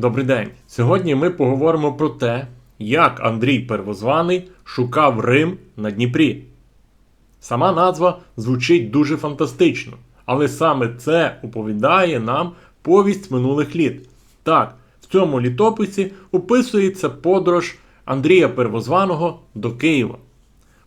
Добрий день. Сьогодні ми поговоримо про те, як Андрій Первозваний шукав Рим на Дніпрі. Сама назва звучить дуже фантастично, але саме це оповідає нам повість минулих літ. Так, в цьому літописі описується подорож Андрія Первозваного до Києва.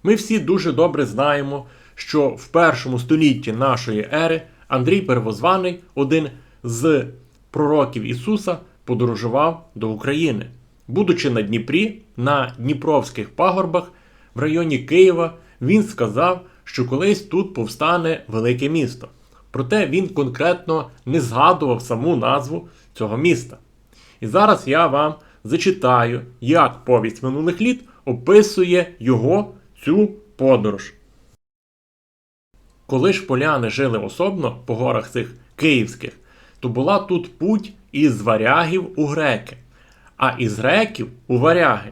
Ми всі дуже добре знаємо, що в першому столітті нашої ери Андрій Первозваний, один з пророків Ісуса, подорожував до України. Будучи на Дніпрі, на Дніпровських пагорбах в районі Києва, він сказав, що колись тут повстане велике місто. Проте він конкретно не згадував саму назву цього міста. І зараз я вам зачитаю, як повість минулих літ описує його цю подорож. Коли ж поляни жили особно по горах цих київських, то була тут путь із варягів у греки, а із греків у варяги.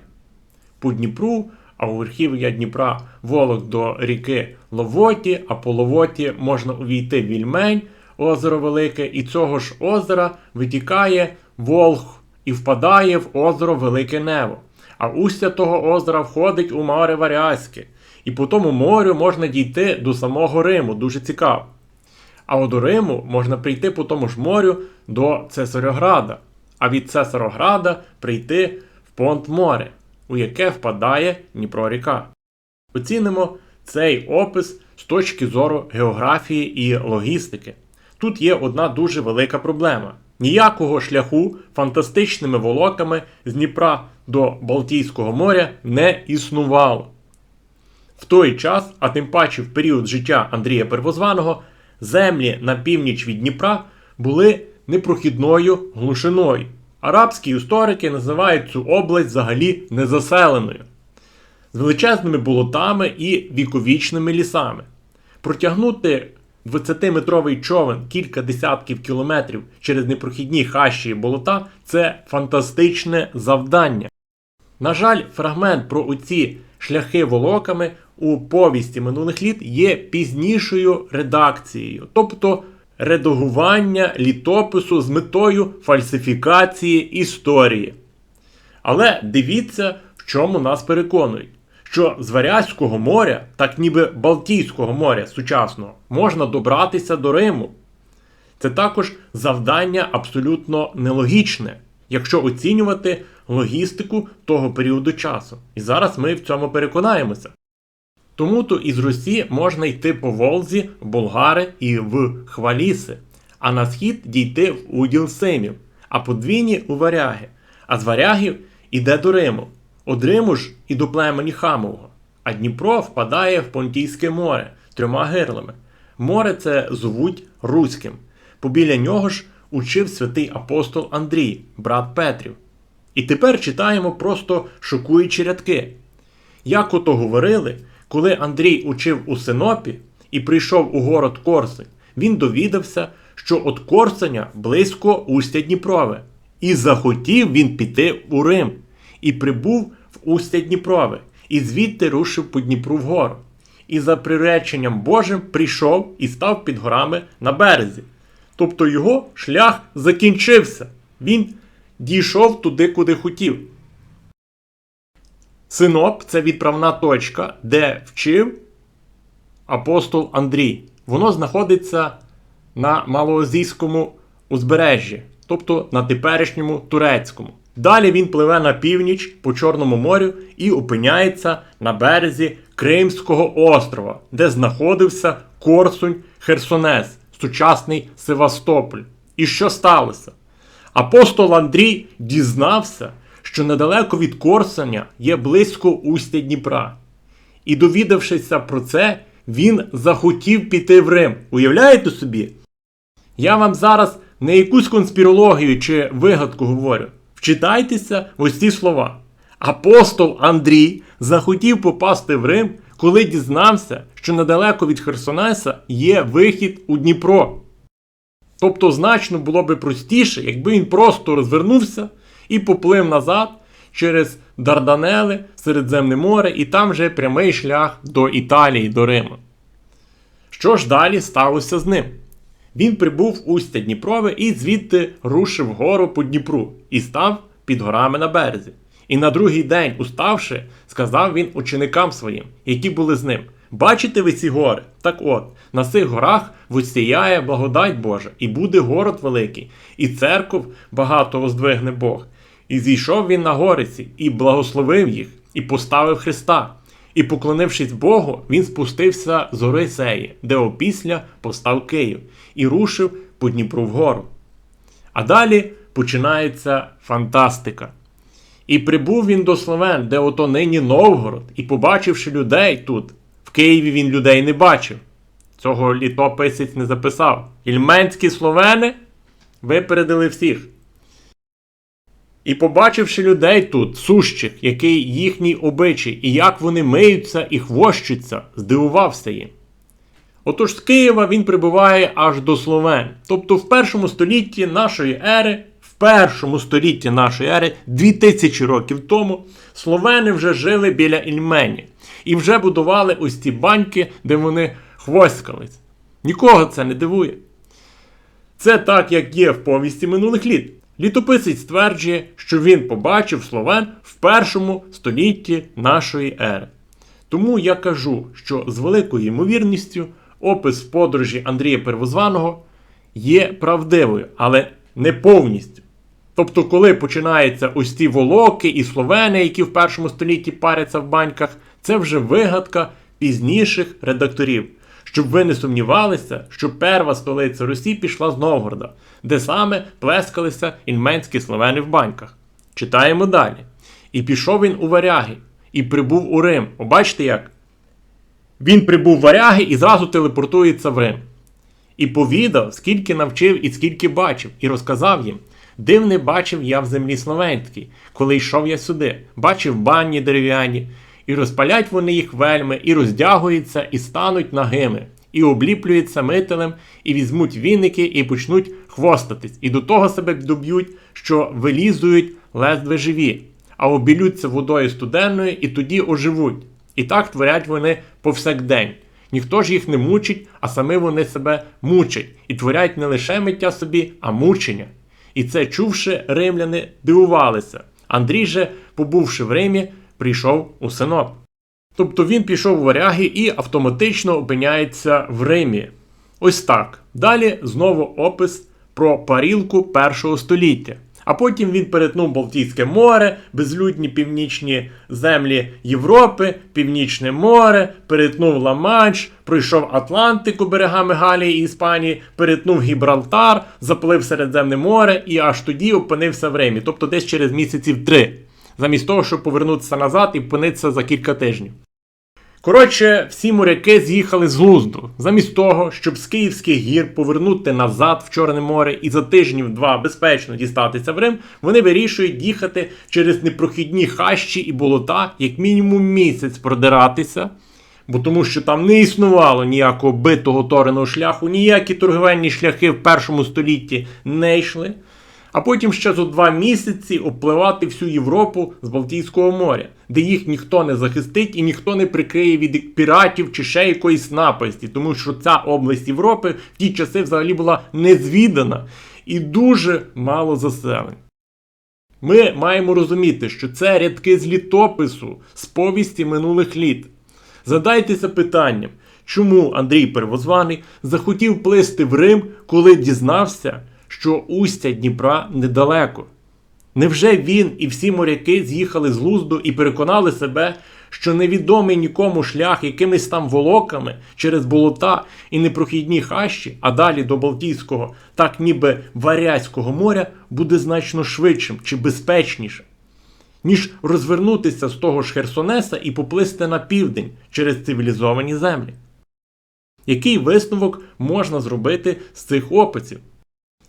По Дніпру, а у верхів'я Дніпра волок до ріки Ловоті, а по Ловоті можна увійти в Вільмень, озеро Велике, і цього ж озера витікає Волх і впадає в озеро Велике Нево. А устя того озера входить у море Варязьке. І по тому морю можна дійти до самого Риму, дуже цікаво. А от до Риму можна прийти по тому ж морю до Цесарограда, а від Цесарограда прийти в Понт море, у яке впадає Дніпро ріка. Оцінимо цей опис з точки зору географії і логістики. Тут є одна дуже велика проблема. Ніякого шляху фантастичними волоками з Дніпра до Балтійського моря не існувало. В той час, а тим паче в період життя Андрія Первозваного, землі на північ від Дніпра були непрохідною глушиною. Арабські історики називають цю область взагалі незаселеною, з величезними болотами і віковічними лісами. Протягнути 20-метровий човен кілька десятків кілометрів через непрохідні хащі і болота це фантастичне завдання. На жаль, фрагмент про оці шляхи волоками у повісті минулих літ є пізнішою редакцією, тобто редагування літопису з метою фальсифікації історії. Але дивіться, в чому нас переконують, що з Варязького моря, так ніби Балтійського моря сучасного, можна добратися до Риму. Це також завдання абсолютно нелогічне, якщо оцінювати логістику того періоду часу. І зараз ми в цьому переконаємося. Тому то із Русі можна йти по Волзі, Болгари і в Хваліси, а на схід дійти в уділ Семів, а по Двіні у Варяги, а з Варягів іде до Риму. Од Риму ж і до племені Хамового. А Дніпро впадає в Понтійське море трьома гирлами. Море це звуть Руським. Побіля нього ж учив святий апостол Андрій, брат Петрів. І тепер читаємо просто шокуючі рядки. Як ото говорили, коли Андрій учив у Синопі і прийшов у город Корсень, він довідався, що от Корсеня близько устя Дніпрове, і захотів він піти у Рим, і прибув в устя Дніпрове, і звідти рушив по Дніпру вгору. І за приреченням Божим прийшов і став під горами на березі. Тобто його шлях закінчився. Він дійшов туди, куди хотів. Синоп це відправна точка, де вчив апостол Андрій. Воно знаходиться на Малоазійському узбережжі, тобто на теперішньому турецькому. Далі він пливе на північ по Чорному морю і опиняється на березі Кримського острова, де знаходився Корсунь Херсонес, сучасний Севастополь. І що сталося? Апостол Андрій дізнався, що недалеко від Корсуня є близько устя Дніпра. І довідавшися про це, він захотів піти в Рим. Уявляєте собі? Я вам зараз не якусь конспірологію чи вигадку говорю. Вчитайтеся в ось ці слова. Апостол Андрій захотів попасти в Рим, коли дізнався, що недалеко від Херсонеса є вихід у Дніпро. Тобто значно було би простіше, якби він просто розвернувся і поплив назад через Дарданели, Середземне море, і там вже прямий шлях до Італії, до Риму. Що ж далі сталося з ним? Він прибув у Устя Дніпрове і звідти рушив вгору по Дніпру і став під горами на березі. І на другий день, уставши, сказав він ученикам своїм, які були з ним: Бачите ви ці гори? Так от, на цих горах висіяє благодать Божа, і буде город великий, і церков багато воздвигне Бог. І зійшов він на гориці, і благословив їх, і поставив Христа. І, поклонившись Богу, він спустився з гори Сеї, де опісля постав Київ, і рушив по Дніпру вгору. А далі починається фантастика. І прибув він до Словен, де ото нині Новгород, і побачивши людей тут, в Києві він людей не бачив. Цього літописець не записав. Ільменські словени випередили всіх. І побачивши людей тут, сущих, який їхній обичай, і як вони миються і хвощуться, здивувався їм. Отож з Києва він прибуває аж до Словен. Тобто в першому столітті нашої ери, в першому столітті нашої ери, 2000 років тому, словени вже жили біля Ільмені і вже будували ось ці баньки, де вони хвоськались. Нікого це не дивує. Це так, як є в повісті минулих літ. Літописець стверджує, що він побачив словен в першому столітті нашої ери. Тому я кажу, що з великою ймовірністю опис подорожі Андрія Первозваного є правдивою, але не повністю. Тобто, коли починаються ось ці волоки і словени, які в першому столітті паряться в баньках, це вже вигадка пізніших редакторів. Щоб ви не сумнівалися, що перша столиця Русі пішла з Новгорода, де саме плескалися ільменські словени в баньках. Читаємо далі. І пішов він у варяги, і прибув у Рим. О, бачите як? Він прибув в варяги і зразу телепортується в Рим. І повідав, скільки навчив і скільки бачив, і розказав їм. Дивне бачив я в землі словенській, коли йшов я сюди, бачив бані дерев'яні, і розпалять вони їх вельми, і роздягуються, і стануть нагими, і обліплюються мителем, і візьмуть віники, і почнуть хвостатись, і до того себе доб'ють, що вилізують ледве живі, а обілються водою студенною, і тоді оживуть. І так творять вони повсякдень. Ніхто ж їх не мучить, а самі вони себе мучать і творять не лише миття собі, а мучення. І це чувши, римляни дивувалися. Андрій же, побувши в Римі, прийшов у Синоп. Тобто він пішов у варяги і автоматично опиняється в Римі. Ось так. Далі знову опис про парілку першого століття. А потім він перетнув Балтійське море, безлюдні північні землі Європи, Північне море, перетнув Ла-Манш, пройшов Атлантику берегами Галії і Іспанії, перетнув Гібралтар, заплив Середземне море і аж тоді опинився в Римі, тобто десь через місяців три, замість того, щоб повернутися назад і опинитися за кілька тижнів. Коротше, всі моряки з'їхали з глузду. Замість того, щоб з Київських гір повернути назад в Чорне море і за тижнів два безпечно дістатися в Рим, вони вирішують їхати через непрохідні хащі і болота, як мінімум місяць продиратися. Бо тому що там не існувало ніякого битого тореного шляху, ніякі торговельні шляхи в першому столітті не йшли. А потім ще за два місяці обпливати всю Європу з Балтійського моря, де їх ніхто не захистить і ніхто не прикриє від піратів чи ще якоїсь напасті, тому що ця область Європи в ті часи взагалі була незвідана і дуже мало заселень. Ми маємо розуміти, що це рядки з літопису, з повісті минулих літ. Задайтеся питанням, чому Андрій Первозваний захотів плисти в Рим, коли дізнався, що устя Дніпра недалеко. Невже він і всі моряки з'їхали з глузду і переконали себе, що невідомий нікому шлях якимись там волоками через болота і непрохідні хащі, а далі до Балтійського, так ніби Варязького моря, буде значно швидшим чи безпечнішим, ніж розвернутися з того ж Херсонеса і поплисти на південь через цивілізовані землі? Який висновок можна зробити з цих описів?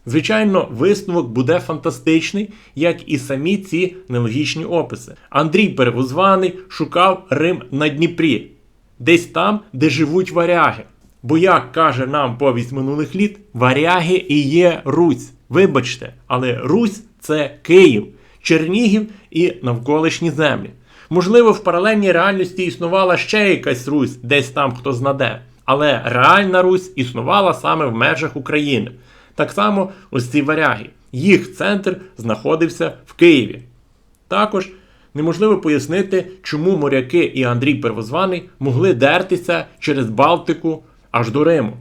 Звичайно, висновок буде фантастичний, як і самі ці нелогічні описи. Андрій Перевозваний шукав Рим на Дніпрі, десь там, де живуть варяги. Бо, як каже нам повість минулих літ, варяги і є Русь. Вибачте, але Русь це Київ, Чернігів і навколишні землі. Можливо, в паралельній реальності існувала ще якась Русь, десь там хто знаде. Але реальна Русь існувала саме в межах України. Так само ось ці варяги. Їх центр знаходився в Києві. Також неможливо пояснити, чому моряки і Андрій Первозваний могли дертися через Балтику аж до Риму.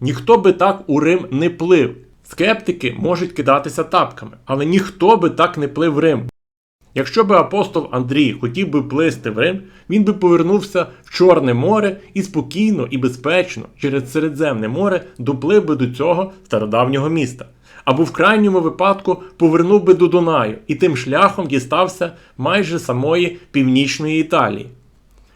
Ніхто би так у Рим не плив. Скептики можуть кидатися тапками, але ніхто би так не плив Рим. Якщо би апостол Андрій хотів би плисти в Рим, він би повернувся в Чорне море і спокійно і безпечно через Середземне море доплив би до цього стародавнього міста. Або в крайньому випадку повернув би до Дунаю і тим шляхом дістався майже самої північної Італії.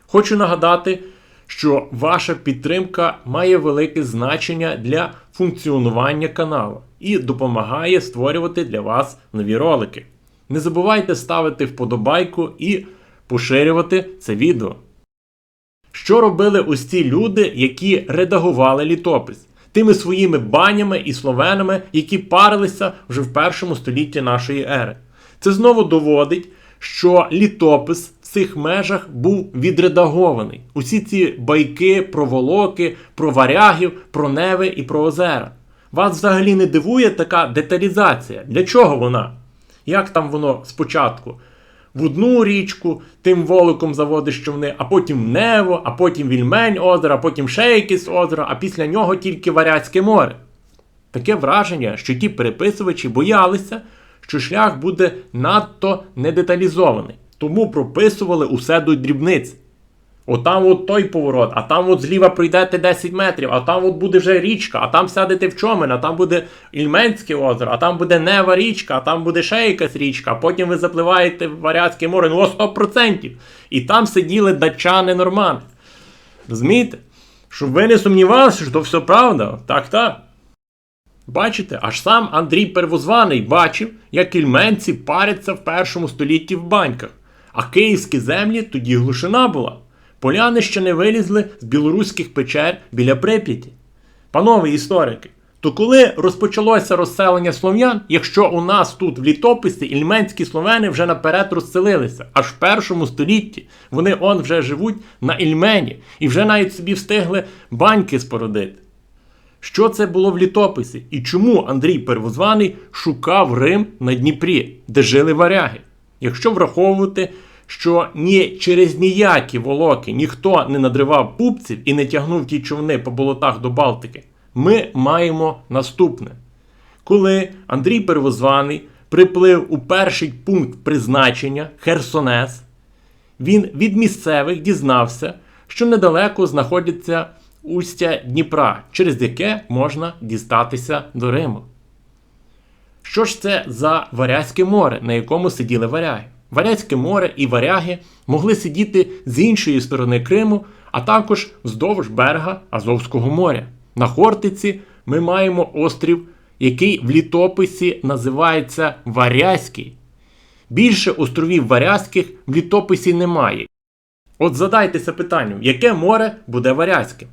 Хочу нагадати, що ваша підтримка має велике значення для функціонування каналу і допомагає створювати для вас нові ролики. Не забувайте ставити вподобайку і поширювати це відео. Що робили ось ці люди, які редагували літопис? Тими своїми банями і словенами, які парилися вже в першому столітті нашої ери. Це знову доводить, що літопис в цих межах був відредагований. Усі ці байки про волоки, про варягів, про неви і про озера. Вас взагалі не дивує така деталізація? Для чого вона? Як там воно спочатку? В одну річку тим волоком заводиш човни, а потім Нево, а потім Вільмень озеро, а потім ще якесь озеро, а після нього тільки Варяцьке море. Таке враження, що ті переписувачі боялися, що шлях буде надто недеталізований, тому прописували усе до дрібниць. Отам от той поворот, а там от зліва пройдете 10 метрів, а там от буде вже річка, а там сядете в човен, а там буде Ільменське озеро, а там буде Нева річка, а там буде ще якась річка, а потім ви запливаєте в Варязьке море, ну о 100%. І там сиділи датчани нормани. Розумієте? Щоб ви не сумнівалися, що то все правда. Так, так. Бачите, аж сам Андрій Первозваний бачив, як ільменці паряться в першому столітті в баньках, а київські землі тоді глушина була. Поляни ще не вилізли з білоруських печер біля Прип'яті. Панове історики, то коли розпочалося розселення слов'ян, якщо у нас тут в літописі ільменські словени вже наперед розселилися, аж в першому столітті вони он вже живуть на Ільмені і вже навіть собі встигли баньки спорудити. Що це було в літописі і чому Андрій Первозваний шукав Рим на Дніпрі, де жили варяги? Якщо враховувати, що ні через ніякі волоки ніхто не надривав пупців і не тягнув ті човни по болотах до Балтики, ми маємо наступне. Коли Андрій Первозваний приплив у перший пункт призначення Херсонес, він від місцевих дізнався, що недалеко знаходиться устя Дніпра, через яке можна дістатися до Риму. Що ж це за Варязьке море, на якому сиділи варяги? Варязьке море і варяги могли сидіти з іншої сторони Криму, а також вздовж берега Азовського моря. На Хортиці ми маємо острів, який в літописі називається Варязький. Більше островів Варязьких в літописі немає. От задайтеся питанням, яке море буде Варязьким?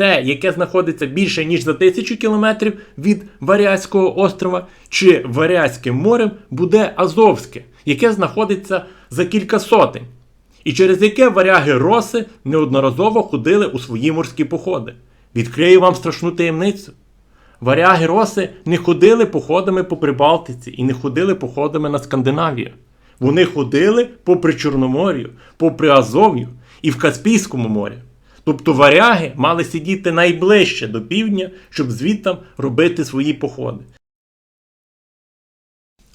Те, яке знаходиться більше ніж за тисячу кілометрів від Варязького острова, чи Варязьким морем буде Азовське, яке знаходиться за кілька сотень, і через яке варяги роси неодноразово ходили у свої морські походи. Відкрию вам страшну таємницю. Варяги роси не ходили походами по Прибалтиці і не ходили походами на Скандинавію. Вони ходили попри Чорномор'ю, попри Азов'ю і в Каспійському морі. Тобто варяги мали сидіти найближче до півдня, щоб звідтам робити свої походи.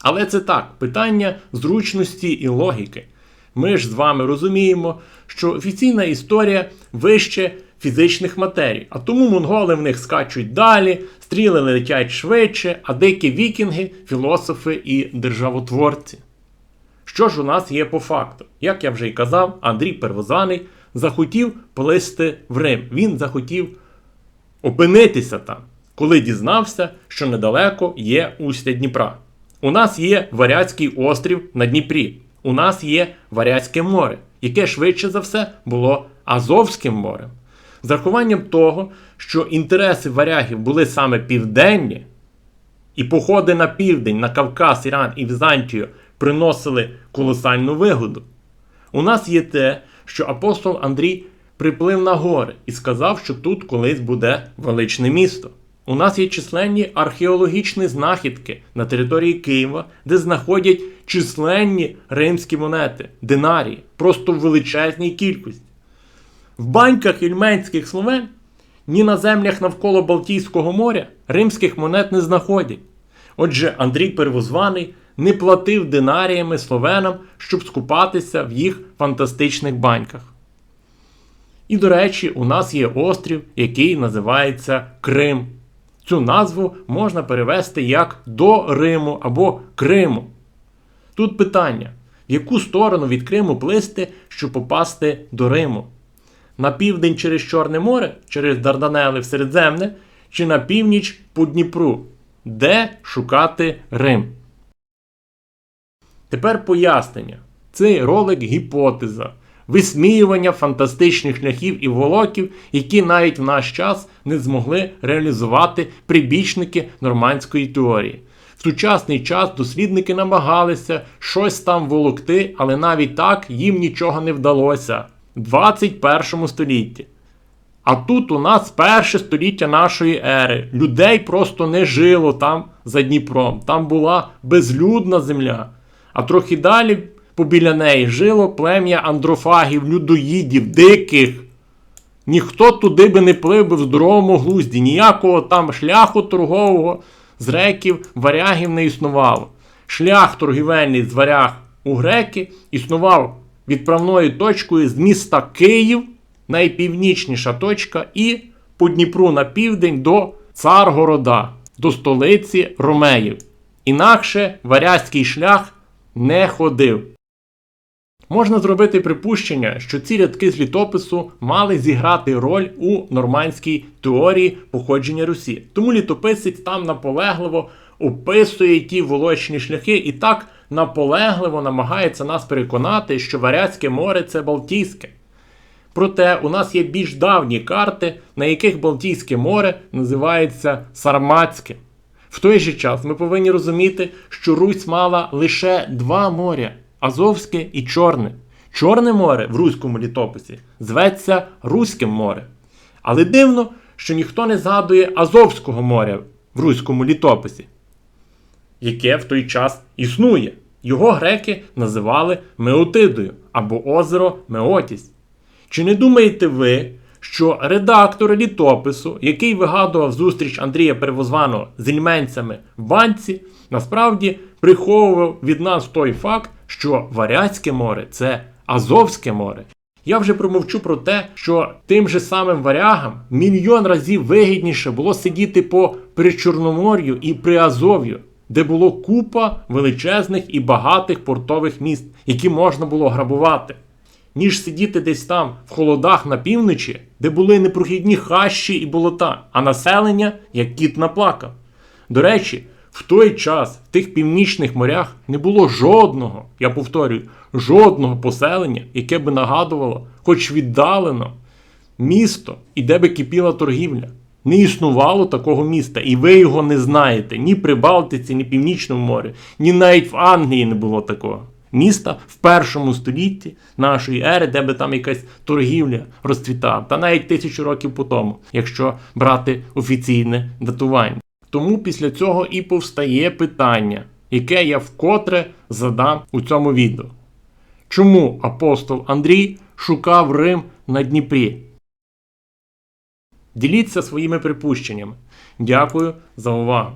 Але це так, питання зручності і логіки. Ми ж з вами розуміємо, що офіційна історія вище фізичних матерій, а тому монголи в них скачуть далі, стріли летять швидше, а дикі вікінги філософи і державотворці. Що ж у нас є по факту? Як я вже й казав, Андрій Первозваний захотів плисти в Рим. Він захотів опинитися там, коли дізнався, що недалеко є устя Дніпра. У нас є Варяцький острів на Дніпрі. У нас є Варяцьке море, яке швидше за все було Азовським морем. З рахуванням того, що інтереси варягів були саме південні, і походи на південь, на Кавказ, Іран і Візантію приносили колосальну вигоду. У нас є те, що апостол Андрій приплив на гори і сказав, що тут колись буде величне місто. У нас є численні археологічні знахідки на території Києва, де знаходять численні римські монети, динарії, просто в величезній кількості. В баньках ільменських словен ні на землях навколо Балтійського моря римських монет не знаходять. Отже, Андрій Первозваний не платив динаріями словенам, щоб скупатися в їх фантастичних баньках. І, до речі, у нас є острів, який називається Крим. Цю назву можна перевести як до Риму або Криму. Тут питання: в яку сторону від Криму плисти, щоб попасти до Риму? На південь через Чорне море, через Дарданели в Середземне, чи на північ по Дніпру, де шукати Рим? Тепер пояснення. Цей ролик гіпотеза, висміювання фантастичних шляхів і волоків, які навіть в наш час не змогли реалізувати прибічники нормандської теорії. В сучасний час дослідники намагалися щось там волокти, але навіть так їм нічого не вдалося в 21 столітті. А тут у нас перше століття нашої ери. Людей просто не жило там за Дніпром. Там була безлюдна земля. А трохи далі побіля неї жило плем'я андрофагів, людоїдів, диких. Ніхто туди би не плив би в здоровому глузді, ніякого там шляху торгового з греків, варягів не існувало. Шлях торгівельний з варяг у греки існував відправною точкою з міста Київ, найпівнічніша точка, і по Дніпру на південь до Царгорода, до столиці Ромеїв. Інакше варязький шлях не ходив. Можна зробити припущення, що ці рядки з літопису мали зіграти роль у нормандській теорії походження Русі. Тому літописець там наполегливо описує ті волочні шляхи і так наполегливо намагається нас переконати, що Варязьке море це Балтійське. Проте у нас є більш давні карти, на яких Балтійське море називається Сарматське. В той же час ми повинні розуміти, що Русь мала лише два моря Азовське і Чорне. Чорне море в руському літописі зветься Руським морем. Але дивно, що ніхто не згадує Азовського моря в руському літописі, яке в той час існує. Його греки називали Меотидою або озеро Меотість. Чи не думаєте ви, що редактор літопису, який вигадував зустріч Андрія Перевозваного з ільменцями в банці, насправді приховував від нас той факт, що Варяцьке море це Азовське море. Я вже промовчу про те, що тим же самим варягам мільйон разів вигідніше було сидіти по Причорномор'ю і Приазов'ю, де було купа величезних і багатих портових міст, які можна було грабувати ніж сидіти десь там в холодах на півночі, де були непрохідні хащі і болота, а населення як кіт наплакав. До речі, в той час в тих північних морях не було жодного, я повторюю, жодного поселення, яке би нагадувало, хоч віддалено, місто і де би кипіла торгівля. Не існувало такого міста, і ви його не знаєте ні при Балтиці, ні Північному морі, ні навіть в Англії не було такого міста в першому столітті нашої ери, де би там якась торгівля розцвітала, та навіть тисячу років по тому, якщо брати офіційне датування. Тому після цього і повстає питання, яке я вкотре задам у цьому відео. Чому апостол Андрій шукав Рим на Дніпрі? Діліться своїми припущеннями. Дякую за увагу.